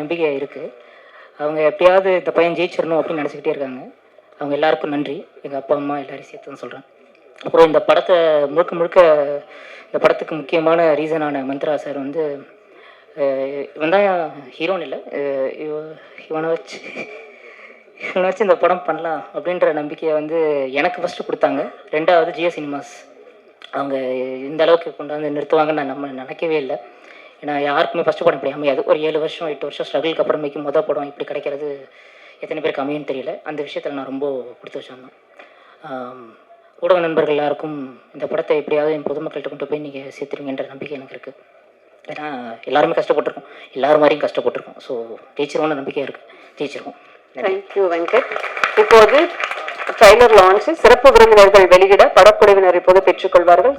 நம்பிக்கை இருக்குது அவங்க எப்படியாவது இந்த பையன் ஜெயிச்சிடணும் அப்படின்னு நினச்சிக்கிட்டே இருக்காங்க. அவங்க எல்லாருக்கும் நன்றி. எங்கள் அப்பா அம்மா எல்லாரையும் சேர்த்துன்னு சொல்கிறேன் அப்புறம் இந்த படத்தை முழுக்க முழுக்க இந்த படத்துக்கு முக்கியமான ரீசனான மந்த்ரா சார் வந்து இவன் தான் ஹீரோன் இல்லை இவனை வச்சு இவனை வச்சு இந்த படம் பண்ணலாம் அப்படின்ற நம்பிக்கையை வந்து எனக்கு ஃபஸ்ட்டு கொடுத்தாங்க. ரெண்டாவது ஜியோ சினிமாஸ். அவங்க இந்த அளவுக்கு கொண்டாந்து நிறுத்துவாங்கன்னு நான் நம்ம நினைக்கவே இல்லை. ஏன்னா யாருக்குமே ஃபஸ்ட்டு படம் இப்படி அமையாது. ஒரு ஏழு வருஷம் எட்டு வருஷம் ஸ்ட்ரகிளுக்கு அப்புறமேக்கு மொதல் படம் இப்படி கிடைக்கிறது எத்தனை பேருக்கு அமையும்னு தெரியல. அந்த விஷயத்தில் நான் ரொம்ப கொடுத்து வச்சிருந்தேன். ஊடக நண்பர்கள் எல்லாருக்கும் இந்த படத்தை எப்படியாவது என் பொதுமக்கள்கிட்ட கொண்டு போய் நீங்கள் சேர்த்துருங்கன்ற நம்பிக்கை எனக்கு இருக்குது ஏன்னா எல்லாருமே கஷ்டப்பட்டிருக்கோம். எல்லாரும் மாதிரியும் கஷ்டப்பட்டிருக்கோம். ஸோ ஜெயிச்சிருவோம்னு நம்பிக்கை இருக்குது ஜெயிச்சிருக்கோம் தேங்க்யூ வெங்கட் இப்போது ட்ரைலர் லான்ச் சிறப்பு விருந்தினர்கள் வெளியிட படக்குழுவினர் இப்போது பெற்றுக்கொள்வார்கள்.